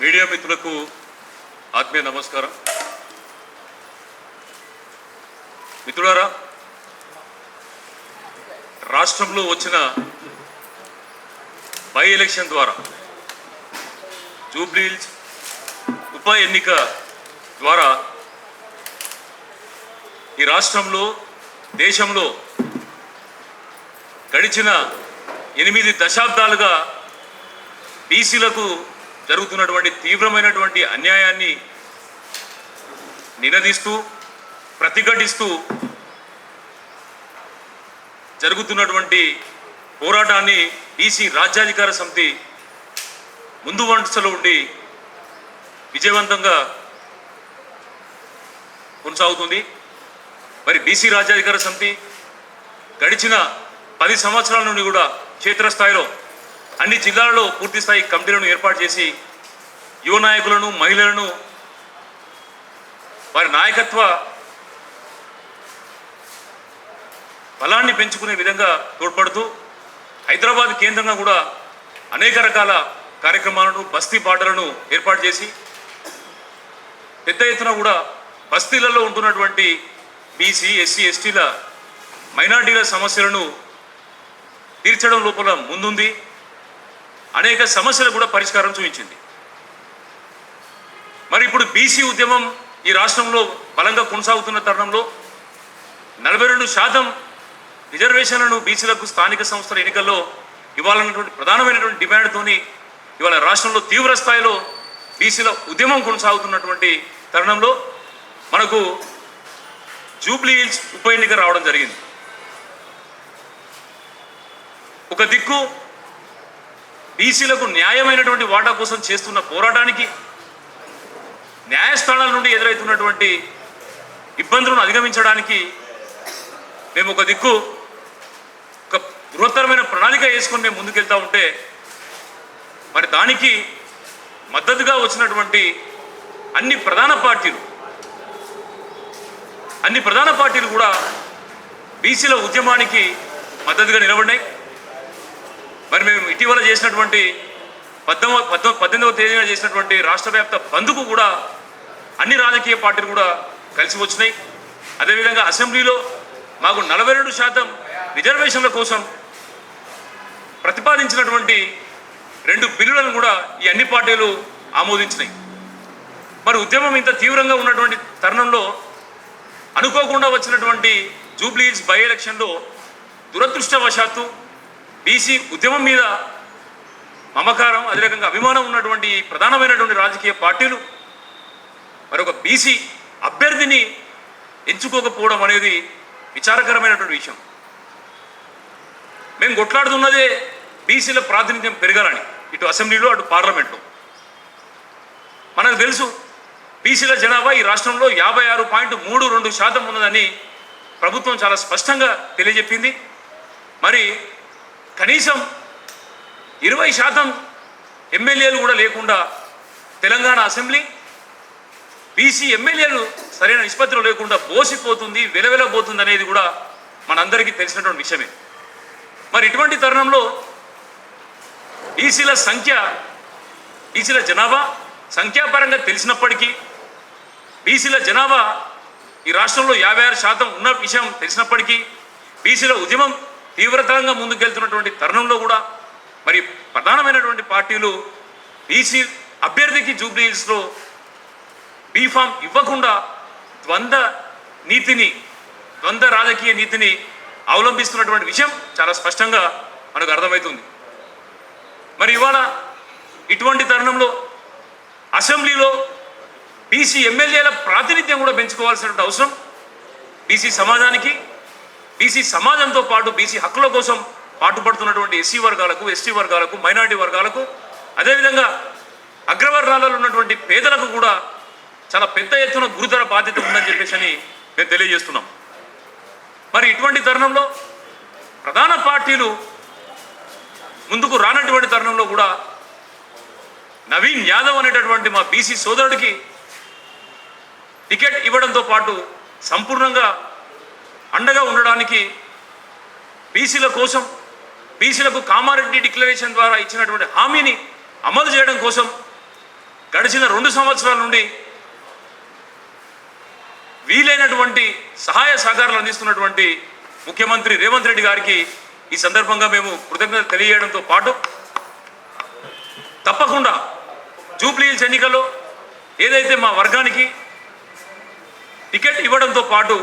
Media మిత్రులకు ఆత్మీయ నమస్కారం. మిత్రులారా రాష్ట్రంలో వచ్చిన బై ఎలక్షన్ ద్వారా జూబ్లీహిల్స్ ఉప ఎన్నిక ద్వారా ఈ రాష్ట్రంలో దేశంలో గడిచిన ఎనిమిది దశాబ్దాలుగా బీసీలకు జరుగుతున్నటువంటి తీవ్రమైనటువంటి అన్యాయాన్ని నినదీస్తూ ప్రతిఘటిస్తూ జరుగుతున్నటువంటి పోరాటాన్ని బీసీ రాజ్యాధికార సమితి ముందు వరుసలో ఉండి విజయవంతంగా కొనసాగుతుంది. మరి బీసీ రాజ్యాధికార సమితి గడిచిన పది సంవత్సరాల నుండి కూడా క్షేత్రస్థాయిలో అన్ని జిల్లాలలో పూర్తి స్థాయి కమిటీలను ఏర్పాటు చేసి యువ నాయకులను మహిళలను వారి నాయకత్వ బలాన్ని పెంచుకునే విధంగా తోడ్పడుతూ హైదరాబాద్ కేంద్రంగా కూడా అనేక రకాల కార్యక్రమాలను బస్తీ బాటలను ఏర్పాటు చేసి పెద్ద ఎత్తున కూడా బస్తీలలో ఉంటున్నటువంటి బీసీ ఎస్సీ ఎస్టీల మైనార్టీల సమస్యలను తీర్చడం లోపల ముందుంది. అనేక సమస్యలు కూడా పరిష్కారం చూపించింది. మరి ఇప్పుడు బీసీ ఉద్యమం ఈ రాష్ట్రంలో బలంగా కొనసాగుతున్న తరుణంలో నలభై రెండు శాతం రిజర్వేషన్లను బీసీలకు స్థానిక సంస్థల ఎన్నికల్లో ఇవ్వాలన్నటువంటి ప్రధానమైనటువంటి డిమాండ్తోని ఇవాళ రాష్ట్రంలో తీవ్ర స్థాయిలో బీసీల ఉద్యమం కొనసాగుతున్నటువంటి తరుణంలో మనకు జూబ్లీ హిల్స్ ఉప ఎన్నిక రావడం జరిగింది. ఒక దిక్కు బీసీలకు న్యాయమైనటువంటి వాటా కోసం చేస్తున్న పోరాటానికి న్యాయస్థానాల నుండి ఎదురవుతున్నటువంటి ఇబ్బందులను అధిగమించడానికి మేము ఒక దిక్కు ఒక బృహత్తరమైన ప్రణాళిక వేసుకొని మేము ముందుకెళ్తా ఉంటే మరి దానికి మద్దతుగా వచ్చినటువంటి అన్ని ప్రధాన పార్టీలు అన్ని ప్రధాన పార్టీలు కూడా బీసీల ఉద్యమానికి మద్దతుగా నిలబడినాయి. మరి మేము ఇటీవల చేసినటువంటి పద్దెనిమిది పద్దెనిమిది పద్దెనిమిదవ తేదీన చేసినటువంటి రాష్ట్ర వ్యాప్త బంద్కు కూడా అన్ని రాజకీయ పార్టీలు కూడా కలిసి వచ్చినాయి. అదేవిధంగా అసెంబ్లీలో మాకు నలభై రెండు శాతం రిజర్వేషన్ల కోసం ప్రతిపాదించినటువంటి రెండు బిల్లులను కూడా ఈ అన్ని పార్టీలు ఆమోదించినాయి. మరి ఉద్యమం ఇంత తీవ్రంగా ఉన్నటువంటి తరుణంలో అనుకోకుండా వచ్చినటువంటి జూబ్లీస్ బై ఎలక్షన్లో దురదృష్టవశాత్తు బీసీ ఉద్యమం మీద మమకారం అదే రకంగా అభిమానం ఉన్నటువంటి ప్రధానమైనటువంటి రాజకీయ పార్టీలు మరొక బీసీ అభ్యర్థిని ఎంచుకోకపోవడం అనేది విచారకరమైనటువంటి విషయం. మేము కొట్లాడుతున్నదే బీసీల ప్రాతినిధ్యం పెరగాలని ఇటు అసెంబ్లీలో అటు పార్లమెంట్లో. మనకు తెలుసు బీసీల జనాభా ఈ రాష్ట్రంలో యాభై ఆరు పాయింట్ మూడు రెండు శాతం ఉన్నదని ప్రభుత్వం చాలా స్పష్టంగా తెలియజెప్పింది. మరి కనీసం ఇరవై శాతం ఎమ్మెల్యేలు కూడా లేకుండా తెలంగాణ అసెంబ్లీ బీసీ ఎమ్మెల్యేలు సరైన నిష్పత్తిలో లేకుండా బోసిపోతుంది వెలవెలబోతుంది అనేది కూడా మనందరికీ తెలిసినటువంటి విషయమే. మరి ఇటువంటి తరుణంలో బీసీల సంఖ్య బీసీల జనాభా సంఖ్యాపరంగా తెలిసినప్పటికీ బీసీల జనాభా ఈ రాష్ట్రంలో యాభై ఆరు శాతం ఉన్న విషయం తెలిసినప్పటికీ బీసీల ఉద్యమం తీవ్రతరంగా ముందుకెళ్తున్నటువంటి తరుణంలో కూడా మరి ప్రధానమైనటువంటి పార్టీలు బీసీ అభ్యర్థికి జూబ్లీస్లో బీఫామ్ ఇవ్వకుండా ద్వంద్వ నీతిని ద్వంద్వ రాజకీయ నీతిని అవలంబిస్తున్నటువంటి విషయం చాలా స్పష్టంగా మనకు అర్థమవుతుంది. మరి ఇవాళ ఇటువంటి తరుణంలో అసెంబ్లీలో బీసీ ఎమ్మెల్యేల ప్రాతినిధ్యం కూడా పెంచుకోవాల్సినటువంటి అవసరం బీసీ సమాజానికి బీసీ సమాజంతో పాటు బీసీ హక్కుల కోసం పాటుపడుతున్నటువంటి ఎస్సీ వర్గాలకు ఎస్టీ వర్గాలకు మైనారిటీ వర్గాలకు అదేవిధంగా అగ్రవర్ణాలలో ఉన్నటువంటి పేదలకు కూడా చాలా పెద్ద ఎత్తున గురుతర బాధ్యత ఉందని చెప్పేసి అని మేము తెలియజేస్తున్నాం. మరి ఇటువంటి తరుణంలో ప్రధాన పార్టీలు ముందుకు రానటువంటి తరుణంలో కూడా నవీన్ యాదవ్ అనేటటువంటి మా బీసీ సోదరుడికి టికెట్ ఇవ్వడంతో పాటు సంపూర్ణంగా అండగా ఉండడానికి బీసీల కోసం బీసీలకు కామారెడ్డి డిక్లరేషన్ ద్వారా ఇచ్చినటువంటి హామీని అమలు చేయడం కోసం గడిచిన రెండు సంవత్సరాల నుండి వీలైనటువంటి సహాయ సహకారాలు అందిస్తున్నటువంటి ముఖ్యమంత్రి రేవంత్ రెడ్డి గారికి ఈ సందర్భంగా మేము కృతజ్ఞత తెలియజేయడంతో పాటు తప్పకుండా జూబ్లీ హిల్స్ ఎన్నికల్లో ఏదైతే మా వర్గానికి టికెట్ ఇవ్వడంతో పాటు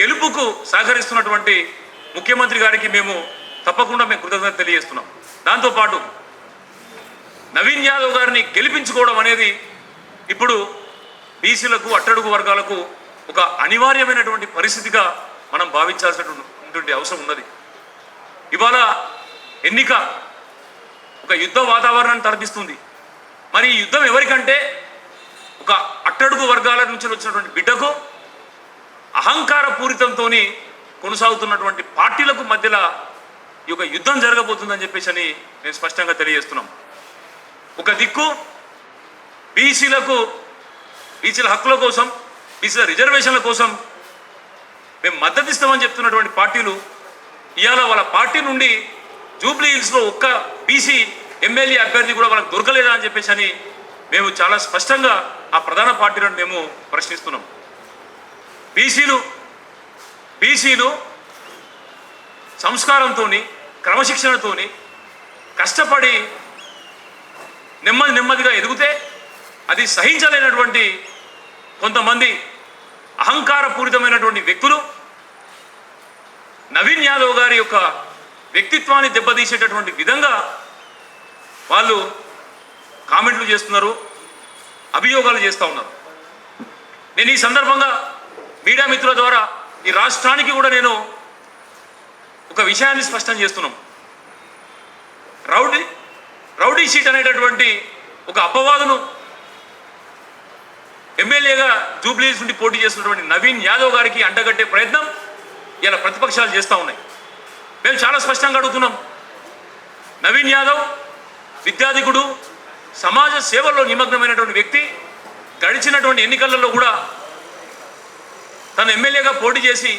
గెలుపుకు సహకరిస్తున్నటువంటి ముఖ్యమంత్రి గారికి మేము తప్పకుండా మేము కృతజ్ఞత తెలియజేస్తున్నాం. దాంతోపాటు నవీన్ యాదవ్ గారిని గెలిపించుకోవడం అనేది ఇప్పుడు బీసీలకు అట్టడుగు వర్గాలకు ఒక అనివార్యమైనటువంటి పరిస్థితిగా మనం భావించాల్సినటువంటి అవసరం ఉన్నది. ఇవాళ ఎన్నిక ఒక యుద్ధ వాతావరణాన్ని తలపిస్తుంది. మరి ఈ యుద్ధం ఎవరికంటే ఒక అట్టడుగు వర్గాల నుంచి వచ్చినటువంటి బిడ్డకు అహంకార పూరితంతో కొనసాగుతున్నటువంటి పార్టీలకు మధ్యలో ఈ యొక్క యుద్ధం జరగబోతుందని చెప్పేసి అని మేము స్పష్టంగా తెలియజేస్తున్నాం. ఒక దిక్కు బీసీలకు బీసీల హక్కుల కోసం బీసీల రిజర్వేషన్ల కోసం మేము మద్దతు ఇస్తామని చెప్తున్నటువంటి పార్టీలు ఇవాళ వాళ్ళ పార్టీ నుండి జూబ్లీ హిల్స్లో ఒక్క బీసీ ఎమ్మెల్యే అభ్యర్థి కూడా వాళ్ళకి దొరకలేదా అని చెప్పేసి అని మేము చాలా స్పష్టంగా ఆ ప్రధాన పార్టీలను మేము ప్రశ్నిస్తున్నాం. బీసీలు బీసీలు సంస్కారంతో క్రమశిక్షణతోని కష్టపడి నెమ్మది నెమ్మదిగా ఎదిగితే అది సహించలేనటువంటి కొంతమంది అహంకారపూరితమైనటువంటి వ్యక్తులు నవీన్ యాదవ్ గారి యొక్క వ్యక్తిత్వాన్ని దెబ్బతీసేటటువంటి విధంగా వాళ్ళు కామెంట్లు చేస్తున్నారు అభియోగాలు చేస్తూ ఉన్నారు. నేను ఈ సందర్భంగా మీడియా మిత్రుల ద్వారా ఈ రాష్ట్రానికి కూడా నేను ఒక విషయాన్ని స్పష్టం చేస్తున్నాం. రౌడీ రౌడీ షీట్ అనేటటువంటి ఒక అపవాదును ఎమ్మెల్యేగా జూబ్లీస్ నుండి పోటీ చేస్తున్నటువంటి నవీన్ యాదవ్ గారికి అండగట్టే ప్రయత్నం ఇలా ప్రతిపక్షాలు చేస్తూ ఉన్నాయి. మేము చాలా స్పష్టంగా అడుగుతున్నాం. నవీన్ యాదవ్ విద్యాధికుడు సమాజ సేవల్లో నిమగ్నమైనటువంటి వ్యక్తి గడిచినటువంటి ఎన్నికలలో కూడా తను ఎమ్మెల్యేగా పోటీ చేసి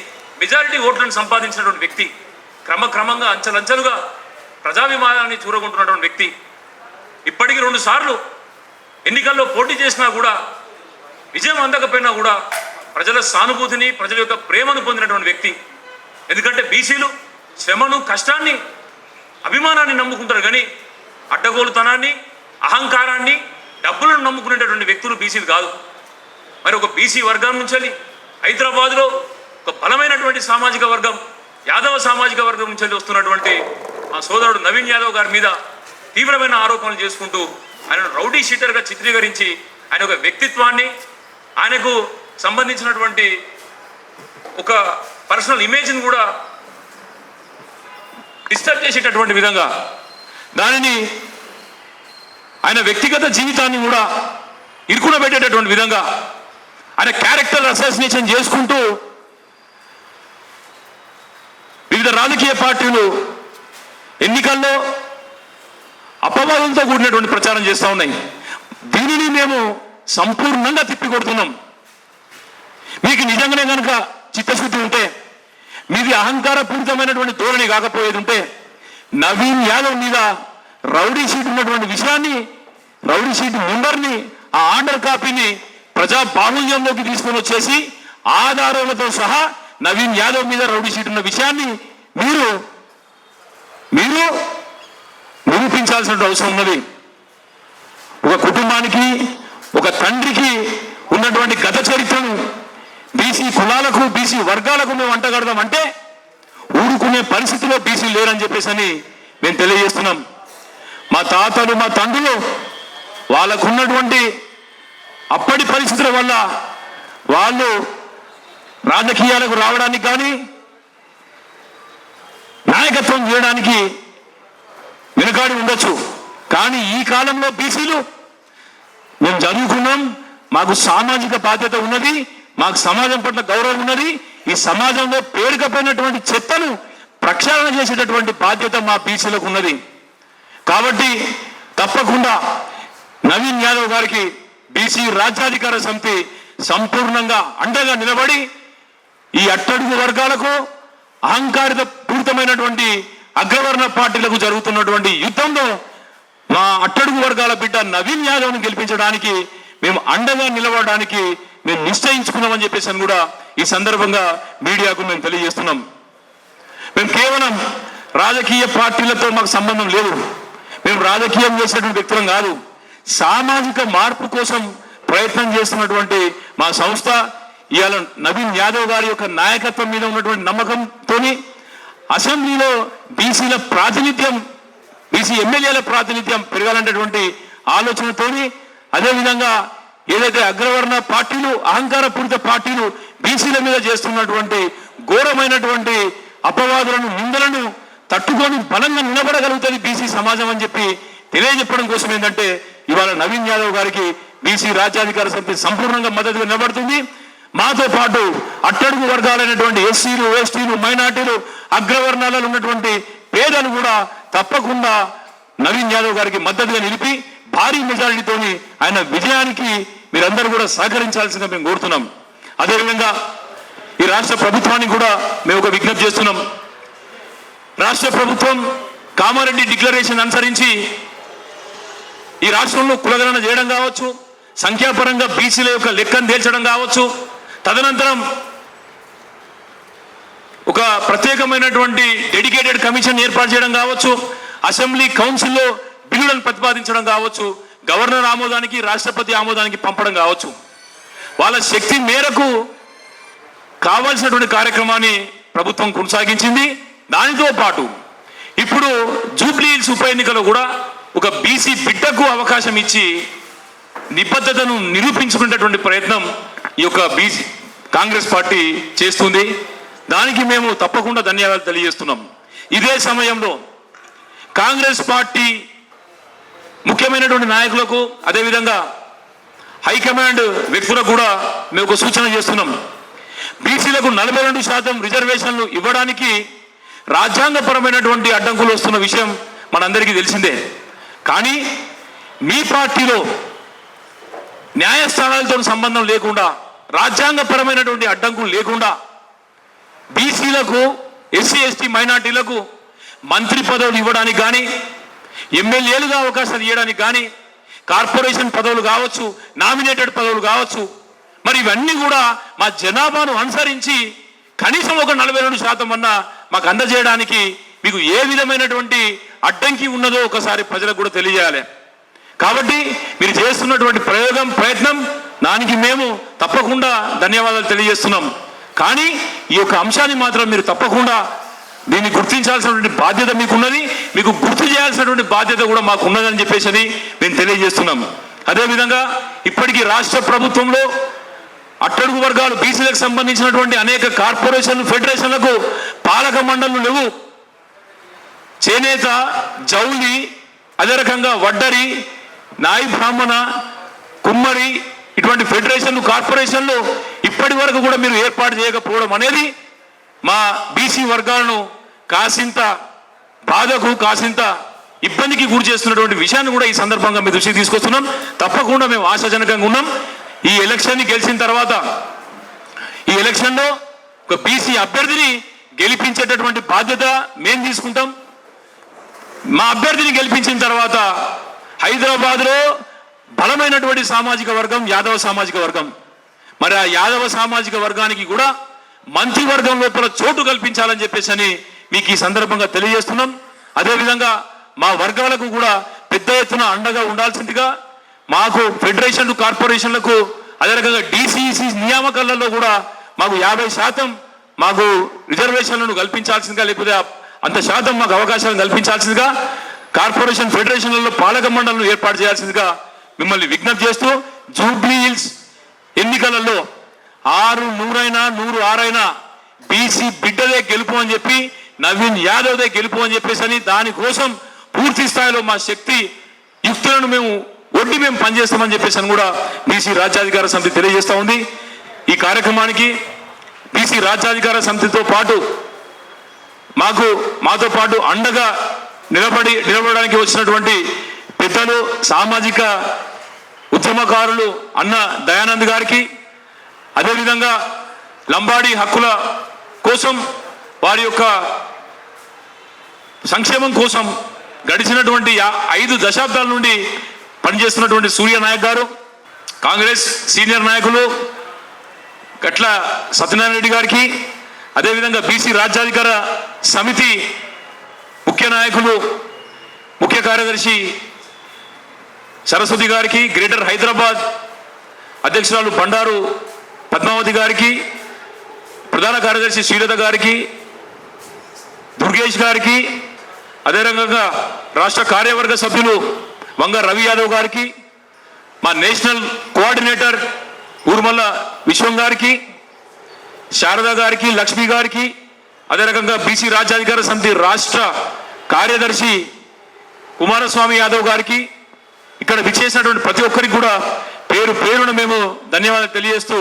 మెజారిటీ ఓట్లను సంపాదించినటువంటి వ్యక్తి క్రమక్రమంగా అంచెలంచెలుగా ప్రజాభిమానాన్ని చూరగొంటున్నటువంటి వ్యక్తి. ఇప్పటికీ రెండు సార్లు ఎన్నికల్లో పోటీ చేసినా కూడా విజయం అందకపోయినా కూడా ప్రజల సానుభూతిని ప్రజల యొక్క ప్రేమను పొందినటువంటి వ్యక్తి. ఎందుకంటే బీసీలు శ్రమను కష్టాన్ని అభిమానాన్ని నమ్ముకుంటారు. కానీ అడ్డగోలుతనాన్ని అహంకారాన్ని డబ్బులను నమ్ముకునేటటువంటి వ్యక్తులు బీసీలు కాదు. మరి ఒక బీసీ వర్గం నుంచి వెళ్ళి హైదరాబాద్లో ఒక బలమైనటువంటి సామాజిక వర్గం యాదవ సామాజిక వర్గం నుంచి వెళ్ళి వస్తున్నటువంటి మా సోదరుడు నవీన్ యాదవ్ గారి మీద తీవ్రమైన ఆరోపణలు చేసుకుంటూ ఆయన రౌడీ షీటర్గా చిత్రీకరించి ఆయన ఒక వ్యక్తిత్వాన్ని ఆయనకు సంబంధించినటువంటి ఒక పర్సనల్ ఇమేజ్ని కూడా డిస్టర్బ్ చేసేటటువంటి విధంగా దానిని ఆయన వ్యక్తిగత జీవితాన్ని కూడా ఇరుకున పెట్టేటటువంటి విధంగా అనే క్యారెక్టర్ అసోసినేషన్ చేసుకుంటూ వివిధ రాజకీయ పార్టీలు ఎన్నికల్లో అపవాదంతో కూడినటువంటి ప్రచారం చేస్తూ ఉన్నాయి. దీనిని మేము సంపూర్ణంగా తిప్పికొడుతున్నాం. మీకు నిజంగానే కనుక చిత్తశుద్ధి ఉంటే మీది అహంకారపూరితమైనటువంటి ధోరణి కాకపోయేది ఉంటే నవీన్ యాదవ్ మీద రౌడీ షీట్ ఉన్నటువంటి విషయాన్ని రౌడీ షీట్ ముందర్ని ఆ ఆర్డర్ కాపీని ప్రజా బాహుల్యంలోకి తీసుకొని వచ్చేసి ఆధారాలతో సహా నవీన్ యాదవ్ మీద రౌడీ షీట్ ఉన్న విషయాన్ని మీరు మీరు నిరూపించాల్సిన అవసరం ఉన్నది. ఒక కుటుంబానికి ఒక తండ్రికి ఉన్నటువంటి గత చరిత్రను బీసీ కులాలకు బీసీ వర్గాలకు మేము అంటగడదాం అంటే ఊరుకునే పరిస్థితిలో బీసీ లేరని చెప్పేసి అని మేము తెలియజేస్తున్నాం. మా తాతలు మా తండ్రులు వాళ్ళకున్నటువంటి అప్పటి పరిస్థితుల వల్ల వాళ్ళు రాజకీయాలకు రావడానికి కానీ నాయకత్వం చేయడానికి వెనుకాడి ఉండొచ్చు. కానీ ఈ కాలంలో బీసీలు మేము చదువుకున్నాం మాకు సామాజిక బాధ్యత ఉన్నది మాకు సమాజం పట్ల గౌరవం ఉన్నది ఈ సమాజంలో పేరుకపోయినటువంటి చెత్తను ప్రక్షాళన చేసేటటువంటి బాధ్యత మా బీసీలకు ఉన్నది. కాబట్టి తప్పకుండా నవీన్ యాదవ్ గారికి బీసీ రాజ్యాధికార సమితి సంపూర్ణంగా అండగా నిలబడి ఈ అట్టడుగు వర్గాలకు అహంకారిత పూరితమైనటువంటి అగ్రవర్ణ పార్టీలకు జరుగుతున్నటువంటి యుద్ధంలో మా అట్టడుగు వర్గాల బిడ్డ నవీన్ యాదవ్ను గెలిపించడానికి మేము అండగా నిలబడడానికి మేము నిశ్చయించుకున్నామని చెప్పేసి అని కూడా ఈ సందర్భంగా మీడియాకు మేము తెలియజేస్తున్నాం. మేము కేవలం రాజకీయ పార్టీలతో మాకు సంబంధం లేదు. మేము రాజకీయం చేసేటువంటి వ్యక్తులం కాదు. సామాజిక మార్పు కోసం ప్రయత్నం చేస్తున్నటువంటి మా సంస్థ ఇవాళ నవీన్ యాదవ్ గారి యొక్క నాయకత్వం మీద ఉన్నటువంటి నమ్మకంతో అసెంబ్లీలో బీసీల ప్రాతినిధ్యం బీసీ ఎమ్మెల్యేల ప్రాతినిధ్యం పెరగాలనేటువంటి ఆలోచనతోని అదేవిధంగా ఏదైతే అగ్రవర్ణ పార్టీలు అహంకారపూరిత పార్టీలు బీసీల మీద చేస్తున్నటువంటి ఘోరమైనటువంటి అపవాదులను నిందలను తట్టుకొని బలంగా నిలబడగలుగుతుంది బీసీ సమాజం అని చెప్పి తెలియజెప్పడం కోసం ఏంటంటే ఇవాళ నవీన్ యాదవ్ గారికి బీసీ రాజ్యాధికార సమితి సంపూర్ణంగా మద్దతుగా నిలబడుతుంది. మాతో పాటు అట్టడుగు వర్గాలైనటువంటి ఎస్సీలు ఎస్టీలు మైనార్టీలు అగ్రవర్ణాలలో ఉన్నటువంటి పేదలు కూడా తప్పకుండా నవీన్ యాదవ్ గారికి మద్దతుగా నిలిపి భారీ మెజారిటీతోని ఆయన విజయానికి మీరందరూ కూడా సహకరించాల్సిందిగా మేము కోరుతున్నాం. అదేవిధంగా ఈ రాష్ట్ర ప్రభుత్వానికి కూడా మేము ఒక విజ్ఞప్తి చేస్తున్నాం. రాష్ట్ర ప్రభుత్వం కామారెడ్డి డిక్లరేషన్ అనుసరించి ఈ రాష్ట్రంలో కులగణన చేయడం కావచ్చు సంఖ్యాపరంగా బీసీల యొక్క లెక్కను తేల్చడం కావచ్చు తదనంతరం ఒక ప్రత్యేకమైనటువంటి డెడికేటెడ్ కమిషన్ ఏర్పాటు చేయడం కావచ్చు అసెంబ్లీ కౌన్సిల్లో బిల్లులను ప్రతిపాదించడం కావచ్చు గవర్నర్ ఆమోదానికి రాష్ట్రపతి ఆమోదానికి పంపడం కావచ్చు. వాళ్ళ శక్తి మేరకు కావాల్సినటువంటి కార్యక్రమాన్ని ప్రభుత్వం కొనసాగించింది. దానితో పాటు ఇప్పుడు జూబ్లీ హిల్స్ ఉప ఎన్నికలో కూడా ఒక బీసీ బిడ్డకు అవకాశం ఇచ్చి నిబద్ధతను నిరూపించుకునేటటువంటి ప్రయత్నం ఈ యొక్క బీసీ కాంగ్రెస్ పార్టీ చేస్తుంది. దానికి మేము తప్పకుండా ధన్యవాదాలు తెలియజేస్తున్నాం. ఇదే సమయంలో కాంగ్రెస్ పార్టీ ముఖ్యమైనటువంటి నాయకులకు అదేవిధంగా హైకమాండ్ వ్యక్తులకు కూడా మేము ఒక సూచన చేస్తున్నాం. బీసీలకు నలభై రెండు శాతం రిజర్వేషన్లు ఇవ్వడానికి రాజ్యాంగపరమైనటువంటి అడ్డంకులు వస్తున్న విషయం మనందరికీ తెలిసిందే. కానీ మీ పార్టీలో న్యాయస్థానాలతో సంబంధం లేకుండా రాజ్యాంగపరమైనటువంటి అడ్డంకులు లేకుండా బీసీలకు ఎస్సీ ఎస్టీ మైనార్టీలకు మంత్రి పదవులు ఇవ్వడానికి కానీ ఎమ్మెల్యేలుగా అవకాశాలు ఇవ్వడానికి కానీ కార్పొరేషన్ పదవులు కావచ్చు నామినేటెడ్ పదవులు కావచ్చు మరి ఇవన్నీ కూడా మా జనాభాను అనుసరించి కనీసం ఒక నలభై రెండు శాతం అన్న మాకు అందజేయడానికి మీకు ఏ విధమైనటువంటి అడ్డంకి ఉన్నదో ఒకసారి ప్రజలకు కూడా తెలియజేయాలి. కాబట్టి మీరు చేస్తున్నటువంటి ప్రయోగం ప్రయత్నం దానికి మేము తప్పకుండా ధన్యవాదాలు తెలియజేస్తున్నాం. కానీ ఈ యొక్క అంశాన్ని మాత్రం మీరు తప్పకుండా దీన్ని గుర్తించాల్సినటువంటి బాధ్యత మీకున్నది మీకు గుర్తు చేయాల్సినటువంటి బాధ్యత కూడా మాకు ఉన్నదని చెప్పేసి అని మేము తెలియజేస్తున్నాం. అదేవిధంగా ఇప్పటికీ రాష్ట్ర ప్రభుత్వంలో అట్టడుగు వర్గాలు బీసీలకు సంబంధించినటువంటి అనేక కార్పొరేషన్లు ఫెడరేషన్లకు పాలక మండళ్ళు లేవు. చేనేత జౌలి అదే రకంగా వడ్డరి నాయి బ్రాహ్మణ కుమ్మరి ఇటువంటి ఫెడరేషన్లు కార్పొరేషన్లు ఇప్పటి వరకు కూడా మీరు ఏర్పాటు చేయకపోవడం అనేది మా బీసీ వర్గాలను కాసింత బాధకు కాసింత ఇబ్బందికి గురి చేస్తున్నటువంటి విషయాన్ని కూడా ఈ సందర్భంగా మీ దృష్టికి తీసుకొస్తున్నాం. తప్పకుండా మేము ఆశాజనకంగా ఉన్నాం. ఈ ఎలక్షన్ని గెలిచిన తర్వాత ఈ ఎలక్షన్లో ఒక బీసీ అభ్యర్థిని గెలిపించేటటువంటి బాధ్యత మేము తీసుకుంటాం. మా అభ్యర్థిని గెలిపించిన తర్వాత హైదరాబాద్లో బలమైనటువంటి సామాజిక వర్గం యాదవ సామాజిక వర్గం. మరి ఆ యాదవ సామాజిక వర్గానికి కూడా మంత్రివర్గం లోపల చోటు కల్పించాలని చెప్పేసి అని మీకు ఈ సందర్భంగా తెలియజేస్తున్నాం. అదేవిధంగా మా వర్గాలకు కూడా పెద్ద ఎత్తున అండగా ఉండాల్సిందిగా మాకు ఫెడరేషన్లు కార్పొరేషన్లకు అదే రకంగా డిసిసి నియామకాలలో కూడా మాకు యాభై శాతం మాకు రిజర్వేషన్లను కల్పించాల్సిందిగా లేకపోతే అంత శాతం మాకు అవకాశాలను కల్పించాల్సిందిగా కార్పొరేషన్ ఫెడరేషన్లలో పాలక మండలను ఏర్పాటు చేయాల్సిందిగా మిమ్మల్ని విజ్ఞప్తి చేస్తూ జూబ్లీ హిల్స్ ఎన్నికలలో ఆరు నూరైనా నూరు ఆరైనా బీసీ బిడ్డదే గెలుపు అని చెప్పి నవీన్ యాదవ్దే గెలుపు అని చెప్పేసి అని దానికోసం పూర్తి స్థాయిలో మా శక్తి యుక్తులను మేము ఒడ్డి మేము పనిచేస్తామని చెప్పేసి అని కూడా బీసీ రాజ్యాధికార సమితి తెలియజేస్తూ ఉంది. ఈ కార్యక్రమానికి బీసీ రాజ్యాధికార సమితితో పాటు మాకు మాతో పాటు అండగా నిలబడి నిలబడడానికి వచ్చినటువంటి పెద్దలు సామాజిక ఉద్యమకారులు అన్న దయానంద్ గారికి అదేవిధంగా లంబాడీ హక్కుల కోసం వారి యొక్క సంక్షేమం కోసం గడిచినటువంటి ఐదు దశాబ్దాల నుండి పనిచేస్తున్నటువంటి సూర్యనాయక్ గారు కాంగ్రెస్ సీనియర్ నాయకులు గట్ల సత్యనారాయణ రెడ్డి గారికి అదేవిధంగా బీసీ రాజ్యాధికార సమితి ముఖ్య నాయకులు ముఖ్య కార్యదర్శి సరస్వతి గారికి గ్రేటర్ హైదరాబాద్ అధ్యక్షురాలు బండారు పద్మావతి గారికి ప్రధాన కార్యదర్శి శ్రీలత గారికి దుర్గేష్ గారికి అదే రాష్ట్ర కార్యవర్గ సభ్యులు వంగ రవి యాదవ్ గారికి మా నేషనల్ కోఆర్డినేటర్ ఊర్మల్ల విశ్వం గారికి శారద గారికి లక్ష్మి గారికి అదే రకంగా బీసీ రాజ్యాధికార సమితి రాష్ట్ర కార్యదర్శి కుమారస్వామి యాదవ్ గారికి ఇక్కడ విచ్చేసినటువంటి ప్రతి ఒక్కరికి కూడా పేరు పేరున మేము ధన్యవాదాలు తెలియజేస్తూ